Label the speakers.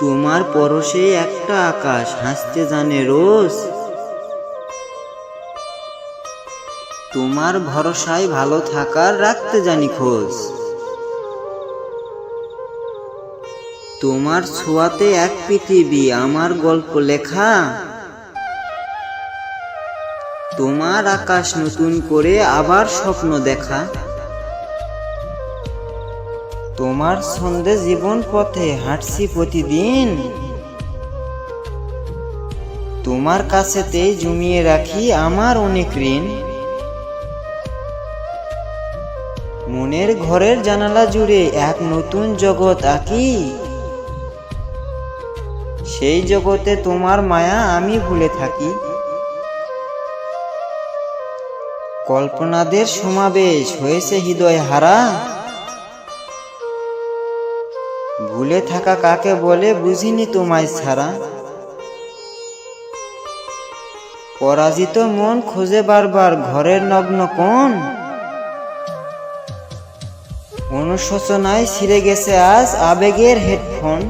Speaker 1: তোমার পরশে একটা আকাশ হাসতে জানে রোজ। তোমার ভরসায় ভালো থাকার রাখতে জানি খোঁজ। তোমার ছোঁয়াতে এক পৃথিবী, আমার গল্প লেখা। তোমার আকাশ নতুন করে আবার স্বপ্ন দেখা। তোমার ছন্দে জীবন পথে হাঁটছি প্রতিদিন। তোমার কাছেতেই জমিয়ে রাখি আমার অনেক ঋণ। মনের ঘরের জানালা জুড়ে এক নতুন জগৎ আঁকি। সেই জগতে তোমার মায়া আমি ভুলে থাকি। কল্পনাদের সমাবেশ হয়েছে হৃদয় হারা। ভুলে থাকা কাকে বলে বুঝিনি তোমায় ছাড়া। পরাজিত মন খোঁজে বারবার ঘরের নগ্ন কোন অনুশোচনায় ছিঁড়ে গেছে আজ আবেগের হেডফোন।